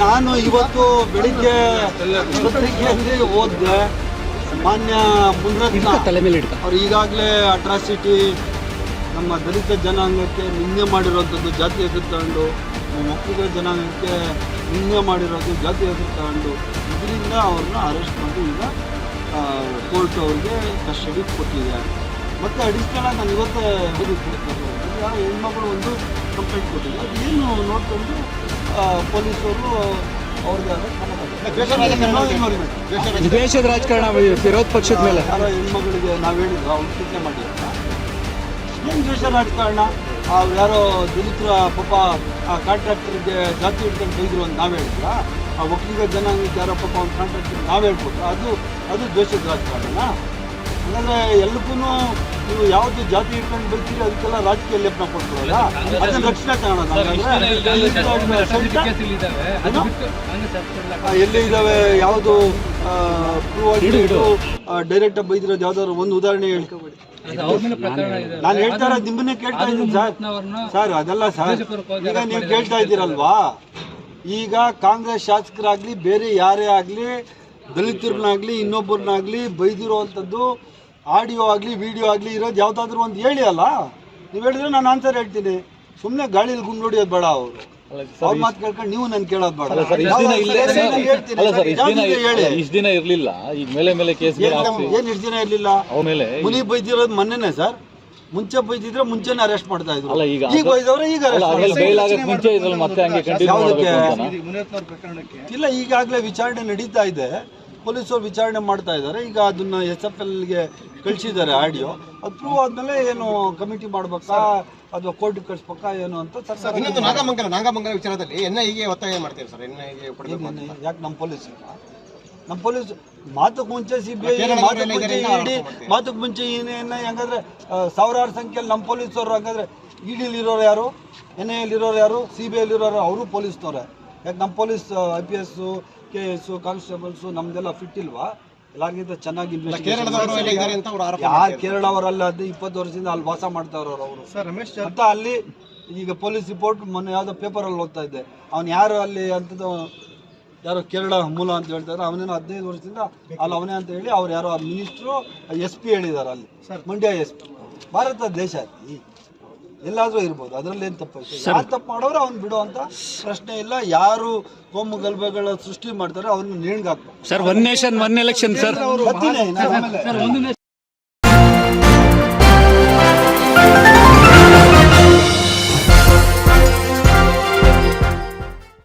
ನಾನು ಇವತ್ತು ಬೆಳಿಗ್ಗೆ ಪತ್ರಿಕೆಯಲ್ಲಿ ಓದ್ದೆ ಮಾನ್ಯ ಮುನ್ನ ತಲೆ ಮೇಲೆ ಅವ್ರು ಈಗಾಗಲೇ ಅಟ್ರಾಸಿಟಿ ನಮ್ಮ ದಲಿತ ಜನಾಂಗಕ್ಕೆ ನಿಂದೆ ಮಾಡಿರೋಂಥದ್ದು ಜಾತಿ ಎದುರು ತಗೊಂಡು ನಮ್ಮ ಒಕ್ಕಲಿಗ ಜನಾಂಗಕ್ಕೆ ನಿಂದೆ ಮಾಡಿರೋದು ಜಾತಿ ಎದುರು ತಗೊಂಡು ಇದರಿಂದ ಅವ್ರನ್ನ ಅರೆಸ್ಟ್ ಮಾಡಿ ಈಗ ಕೋರ್ಟ್ ಅವ್ರಿಗೆ ಕಸ್ಟಡಿ ಕೊಟ್ಟಿದೆ ಮತ್ತು ಅಡಿಷ್ನಲ್ ಆಗಿ ನಾನು ಇವತ್ತೇ ಹೋಗಿ ಯಾವ ಹೆಣ್ಮಗಳು ಒಂದು ಕಂಪ್ಲೇಂಟ್ ಕೊಟ್ಟಿಲ್ಲ ಅದು ಏನು ನೋಡ್ಕೊಂಡು ಪೊಲೀಸರು ಅವ್ರಿಗೆ. ದ್ವೇಷದ ರಾಜಕಾರಣ ವಿರೋಧ ಪಕ್ಷದ ಮೇಲೆ. ಯಾರೋ ಹೆಣ್ಮಗಳಿಗೆ ನಾವು ಹೇಳಿದ್ರು ಅವ್ರು ಚಿಂತೆ ಮಾಡಿ ಏನು ದ್ವೇಷ ರಾಜಕಾರಣ? ಅವ್ರು ಯಾರೋ ದಲಿತರ ಪಾಪ ಆ ಕಾಂಟ್ರಾಕ್ಟರ್ಗೆ ಜಾತಿ ಹಿಡ್ಕೊಂಡು ಬೈದ್ರು ಅಂತ ನಾವು ಹೇಳಿದ್ರ ಆ ಒಕ್ಕಲಿಗ ಜನಾಂಗಕ್ಕೆ ಯಾರೋ ಪಾಪ ಅವ್ನ ಕಾಂಟ್ರಾಕ್ಟರ್ ನಾವು ಹೇಳ್ಬೋದು ಅದು ಅದು ದ್ವೇಷದ ರಾಜಕಾರಣ. ಹಂಗಂದ್ರೆ ಎಲ್ಲಕ್ಕೂ ನೀವು ಯಾವ್ದು ಜಾತಿ ಇಟ್ಕೊಂಡು ಬರ್ತೀರಿ ಅದಕ್ಕೆಲ್ಲ ರಾಜಕೀಯ ಲೇಪನ ಕೊಡ್ತಾರಲ್ಲ? ಅದನ್ನ ರಕ್ಷಣೆ ತಗೋಣ ಎಲ್ಲಿ ಇದಾವೆ ಯಾವುದು ಡೈರೆಕ್ಟ್ ಆಗಿ ಬೈದಿರೋದು ಯಾವ್ದಾದ್ರು ಒಂದು ಉದಾಹರಣೆ ಹೇಳ್ಕೊಬೇಡಿ ನಾನು ಹೇಳ್ತಾ ಇರೋ ನಿಮ್ಮನ್ನೇ ಕೇಳ್ತಾ ಇದ್ದೀನಿ ಸರ್. ಸರ್ ಅದಲ್ಲ ಸರ್. ಈಗ ನೀವು ಕೇಳ್ತಾ ಇದ್ದೀರಲ್ವಾ? ಈಗ ಕಾಂಗ್ರೆಸ್ ಶಾಸಕರಾಗ್ಲಿ ಬೇರೆ ಯಾರೇ ಆಗಲಿ ದಲಿತರನ್ನಾಗ್ಲಿ ಇನ್ನೊಬ್ಬರನ್ನಾಗಲಿ ಬೈದಿರುವಂಥದ್ದು ಆಡಿಯೋ ಆಗಲಿ ವಿಡಿಯೋ ಆಗಲಿ ಇರೋದು ಯಾವುದಾದ್ರೂ ಒಂದು ಹೇಳಿ ಅಲ್ಲ? ನೀವು ಹೇಳಿದ್ರೆ ನಾನು ಆನ್ಸರ್ ಹೇಳ್ತೀನಿ. ಸುಮ್ಮನೆ ಗಾಳಿಲಿ ಗುಂಡು ಹೊಡಿಯೋದು ಬೇಡ ಅವರು. ಅವ್ರ ಮಾತು ಕೇಳ್ಕೊಂಡು ನೀವು ನನ್ ಕೇಳೋದು ಬೇಡ. ಇಷ್ಟು ದಿನ ಇರಲಿಲ್ಲ. ಈಗ ಮೇಲೆ ಮೇಲೆ ಕೇಸ್ ಏನು ಇಷ್ಟು ದಿನ ಇರ್ಲಿಲ್ಲ? ಮುನಿ ಬೈದಿರೋದು ಮೊನ್ನೆನೆ ಸರ್. ಮುಂಚೆ ಬೈದಿದ್ರೆ ಮುಂಚೆನೆ ಅರೆಸ್ಟ್ ಮಾಡ್ತಾ ಇದ್ರು. ಅಲ್ಲ, ಈಗ ಈಗ ಬೈದವ್ರೆ ಈಗ ಅಲ್ಲ ಅರೆಸ್ಟ್ ಅದ್ರಲ್ಲಿ ಬೈಲ್ ಆಗಕ್ ಮುಂಚೆ ಇದ್ರಲ್ಲಿ ಮತ್ತೆ ಹಂಗೆ ಕಂಟಿನ್ಯೂ ಯಾವುದಕ್ಕೆ? ಮಾಡಬೇಕು ಅಂತ ಇಲ್ಲ ಈಗಾಗಲೇ ವಿಚಾರಣೆ ನಡೀತಾ ಇದೆ. ಪೊಲೀಸರು ವಿಚಾರಣೆ ಮಾಡ್ತಾ ಇದ್ದಾರೆ. ಈಗ ಅದನ್ನ ಎಸ್ ಎಫ್ ಎಲ್ಗೆ ಕಳಿಸಿದ್ದಾರೆ ಆಡಿಯೋ. ಅದು ಪ್ರೂವ್ ಆದ್ಮೇಲೆ ಏನು ಕಮಿಟಿ ಮಾಡ್ಬೇಕಾ? ಅಥವಾ ಕೋರ್ಟ್ ಕಳಿಸ್ಬೇಕಾ? ಏನು ಅಂತ ಸರ್ಕಾರ ಇನ್ನೊಂದು ನಾಗಮಂಗಲ ನಾಗಮಂಗಲ ವಿಚಾರದಲ್ಲಿ ಎನ್ ಐಗೆ ಒತ್ತಾಯ ಮಾಡ್ತೀವಿ ಸರ್. ಎನ್ ಐಗೆ ಯಾಕೆ ನಮ್ಮ ಪೊಲೀಸ್ ನಮ್ಮ ಪೊಲೀಸ್ ಮಾತುಕ್ ಮುಂಚೆ ಸಿ ಬಿ ಐ ಮಾತುಕ್ ಮಾತಕ್ಕೆ ಮುಂಚೆ ಇಡಿ ಮಾತಕ್ಕೆ ಮುಂಚೆ ಏನೇನ ಹೆಂಗಂದ್ರೆ ಸಾವಿರಾರು ಸಂಖ್ಯೆಯಲ್ಲಿ ನಮ್ಮ ಪೊಲೀಸರು ಹಂಗಂದ್ರೆ ಇಡಿಲಿ ಇರೋರು ಯಾರು? ಎನ್ ಐ ಇರೋರು ಯಾರು? ಸಿ ಬಿ ಐಲಿ ಇರೋರು ಅವರು ಪೊಲೀಸ್ನವ್ರೆ. ಯಾಕೆ ನಮ್ಮ police I P S K S constables ನಮ್ದೆಲ್ಲ ಫಿಟ್ ಇಲ್ವಾ ಎಲ್ಲರಿಗಿಂತ ಚೆನ್ನಾಗಿ ಕೇರಳದವರು ಎಲ್ಲ ಇದ್ದಾರೆ ಅಂತ ಅವ್ರು ಆರೋಪ ಯಾರು ಕೇರಳವರಲ್ಲ ಅದು ಇಪ್ಪತ್ತು ವರ್ಷದಿಂದ ಅಲ್ಲಿ ವಾಸ ಮಾಡ್ತಾ ಇರೋರು ಅವರು. ಸರ್ ರಮೇಶ್ ಅಂತ ಅಲ್ಲಿ ಈಗ ಪೊಲೀಸ್ ರಿಪೋರ್ಟ್ ಮೊನ್ನೆ ಯಾವುದೋ ಪೇಪರಲ್ಲಿ ಓದ್ತಾ ಇದ್ದೆ. ಅವ್ನು ಯಾರು ಅಲ್ಲಿ ಅಂತದ್ದು ಯಾರೋ ಕೇರಳ ಮೂಲ ಅಂತ ಹೇಳ್ತಾರೆ. ಅವನೇನು ಹದಿನೈದು ವರ್ಷದಿಂದ ಅಲ್ಲಿ ಅವನೇ ಅಂತ ಹೇಳಿ ಅವ್ರು ಯಾರೋ ಮಿನಿಸ್ಟ್ರು ಎಸ್ ಪಿ ಹೇಳಿದ್ದಾರೆ ಅಲ್ಲಿ. ಮಂಡ್ಯ ಎಸ್ ಪಿ ಭಾರತ ದೇಶ ಎಲ್ಲಾದರೂ ಎಲ್ಲಾದ್ರೂ ಇರ್ಬೋದು. ಅದರಲ್ಲಿ ಏನು ತಪ್ಪು ಯಾರು ತಪ್ಪು ಮಾಡೋರು ಅವ್ನು ಬಿಡೋ ಅಂತ ಪ್ರಶ್ನೆ ಇಲ್ಲ. ಯಾರು ಕೋಮು ಗಲಭೆಗಳ ಸೃಷ್ಟಿ ಮಾಡ್ತಾರೆ ಅವ್ರನ್ನ ನೇಣ್ಗೆ ಹಾಕ್ಬೇಕು. Sir one nation one election sir.